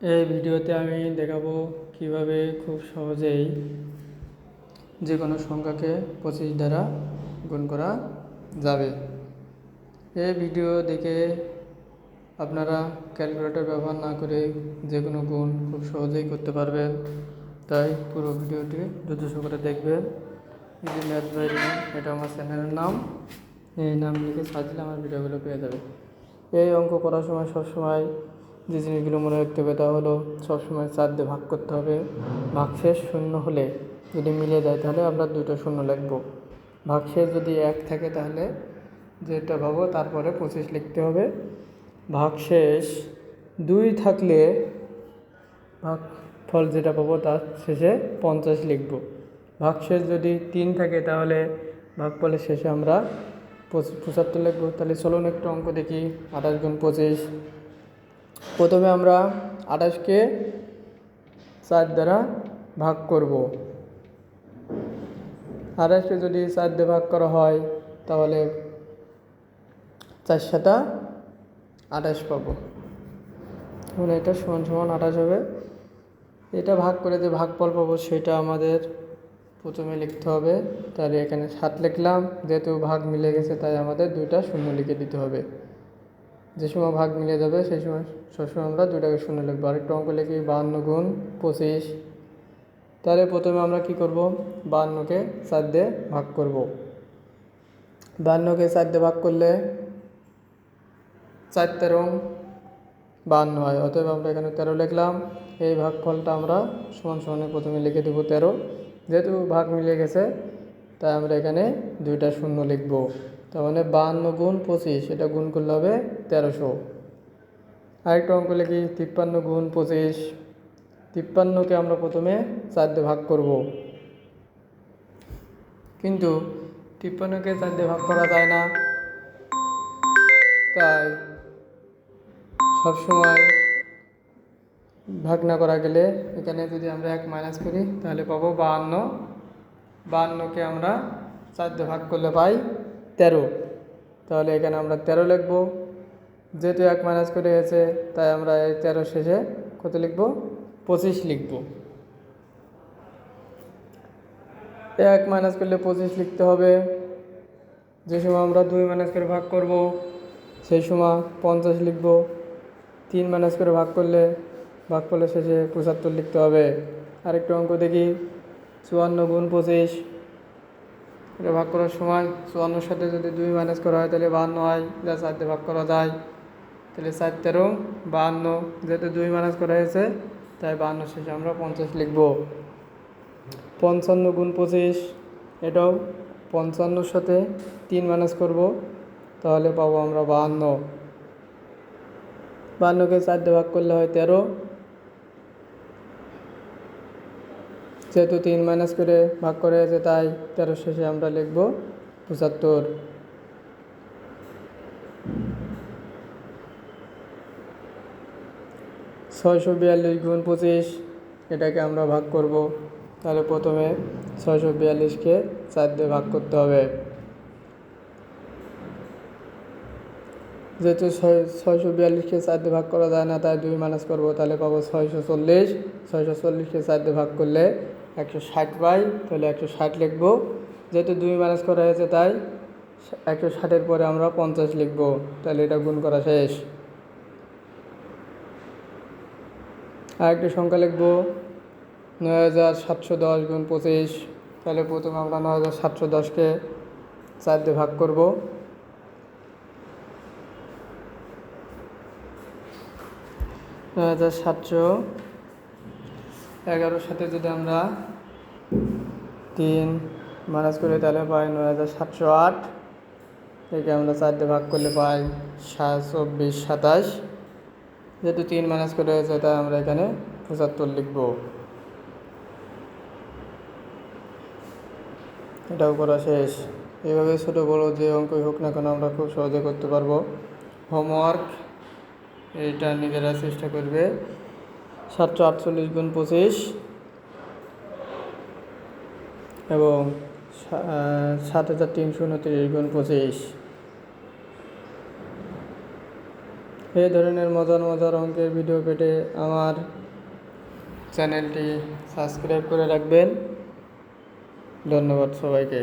এই ভিডিওতে আমি দেখাবো কীভাবে খুব সহজেই যে কোনো সংখ্যাকে পঁচিশ দ্বারা গুণ করা যাবে। এই ভিডিও দেখে আপনারা ক্যালকুলেটর ব্যবহার না করে যে কোনো গুণ খুব সহজেই করতে পারবেন। তাই পুরো ভিডিওটি ধৈর্য করে দেখবেন। ইজি ম্যাথ বাই এটা আমার চ্যানেলের নাম। এই নাম লিখে দিলে আমার ভিডিওগুলো পেয়ে যাবে এই অঙ্ক করার সময় সবসময় যে জিনিসগুলো মনে রাখতে হবে তা হলো সবসময় চার দিয়ে ভাগ করতে হবে। ভাগশেষ শূন্য হলে যদি মিলে যায় তাহলে আমরা দুটো শূন্য লিখব। ভাগশেষ যদি এক থাকে তাহলে যেটা ভাবো তারপরে পঁচিশ লিখতে হবে। ভাগশেষ দুই থাকলে ভাগ ফল যেটা পাবো তার শেষে পঞ্চাশ লিখব। ভাগশেষ যদি তিন থাকে তাহলে ভাগ ভাগফলের শেষে আমরা পঁচ- পঁচাত্তর লিখব। তাহলে চলুন একটু অঙ্ক দেখি। আঠাশ গুণ পঁচিশ প্রথমে আমরা আঠাশকে চার দ্বারা ভাগ করব। আঠাশকে যদি চার দিয়ে ভাগ করা হয়, তাহলে চার সাতা আঠাশ পাবো। এখন এটা সমান সমান আঠাশ হবে। এটা ভাগ করে যে ভাগফল পাবো, সেটা আমাদের প্রথমে লিখতে হবে। তাহলে এখানে সাত লিখলাম, যেহেতু ভাগ মিলে গেছে, তাই আমাদের দুইটা শূন্য লিখে দিতে হবে। যে সময় ভাগ মিলে যাবে, সেই সময় সবসময় আমরা দুইটাকে শূন্য লিখব। আরেকটা অঙ্ক লিখি, বাহান্ন গুণ পঁচিশ। তাহলে প্রথমে আমরা কি করব? বাহান্নকে চার দিয়ে ভাগ করব। বাহান্নকে চার দিয়ে ভাগ করলে চার তেরো, বাহান্ন হয়। অতএব আমরা এখানে তেরো লিখলাম। এই ভাগফলটা আমরা সমান সমানে প্রথমে লিখে দেবো তেরো। যেহেতু ভাগ মিলে গেছে, তাই আমরা এখানে দুইটা শূন্য লিখব। তার মানে বাহান্ন গুণ পঁচিশ, এটা গুণ করলে হবে তেরোশো। আরেকটা অঙ্ক লিখি, তিপ্পান্ন গুণ পঁচিশ। তিপ্পান্নকে আমরা প্রথমে চার দিয়ে ভাগ করব। কিন্তু তিপ্পান্নকে চার দিয়ে ভাগ করা যায় না। তাই সবসময় ভাগ না করা গেলে এখানে যদি আমরা এক মাইনাস করি, তাহলে পাবো বাহান্ন। বাহান্নকে আমরা চার দিয়ে ভাগ করলে পাই তেরো। তাহলে এখানে আমরা তেরো লিখব। যেহেতু এক মাইনাস করে গেছে, তাই আমরা এই তেরো শেষে কত লিখব? পঁচিশ লিখব। এক মাইনাস করলে পঁচিশ লিখতে হবে। যে সময় আমরা দুই মাইনাস করে ভাগ করব, সেই সময় পঞ্চাশ লিখব। তিন মাইনাস করে ভাগ করলে ভাগ করলে শেষে পঁচাত্তর লিখতে হবে। আরেকটা অঙ্ক দেখি। চুয়ান্ন গুণ পঁচিশ। এটা ভাগ করার সময় চুয়ান্নর সাথে যদি দুই মাইনাস করা হয়, তাহলে বাহান্ন হয়, যা চারটে ভাগ করা যায়। তাহলে চার তেরো, বাহান্ন, যেহেতু দুই মাইনাস করা হয়েছে, তাই বাহান্ন শেষে আমরা পঞ্চাশ লিখব। পঞ্চান্ন গুণ পঁচিশ, এটাও পঞ্চান্নর সাথে তিন মাইনাস করব, তাহলে পাবো আমরা বাহান্ন। বাহান্নকে চার দিয়ে ভাগ করলে হয় তেরো যেহেতু তিন মাইনাস করে ভাগ করে আছে, তাই তেরো শেষে আমরা লিখব পঁচাত্তর। ছয়শো বিয়াল্লিশ গুণ পঁচিশ, এটাকে আমরা ভাগ করব। তাহলে প্রথমে ছয়শো বিয়াল্লিশকে চার দিয়ে ভাগ করতে হবে। যেহেতু ছয়, ছয়শো বিয়াল্লিশকে চার দিয়ে ভাগ করা যায় না, তাই দুই মাইনাস করব, তাহলে পাবো ছয়শো চল্লিশ। ছয়শো চল্লিশকে চার দিয়ে ভাগ করলে একশো ষাট পাই, তাহলে একশো ষাট লিখব। যেহেতু দুই মাইনাস করা হয়েছে তাই একশো ষাটের পরে আমরা পঞ্চাশ লিখব। তাহলে এটা গুণ করা শেষ। আরেকটি সংখ্যা লিখব। নয় হাজার সাতশো দশ গুণ পঁচিশ। তাহলে প্রথমে আমরা নয় হাজার সাতশো দশকে চার দিয়ে ভাগ করব। নয় হাজার সাতশো এগারোর সাথে যদি আমরা তিন মাইনাস করি তাহলে পাই নয় হাজার সাতশো আট। একে আমরা চার দিয়ে ভাগ করলে পাই সাত চব্বিশ সাতাশ। যেহেতু তিন মাইনাস করে হয়েছে, তাই আমরা এখানে পঁচাত্তর লিখব। এটাও করা শেষ। এভাবে ছোটো বড়ো যে অঙ্কই হোক না কেন আমরা খুব সহজে করতে পারব। হোমওয়ার্ক এটা নিজেরা চেষ্টা করবে। সাতশো আটচল্লিশ গুণ পঁচিশ এবং সাত হাজার তিনশো উনত্রিশ গুণ পঁচিশ। এই ধরনের মজার মজার অঙ্কের ভিডিও পেতে আমার চ্যানেলটি সাবস্ক্রাইব করে রাখবেন। ধন্যবাদ সবাইকে।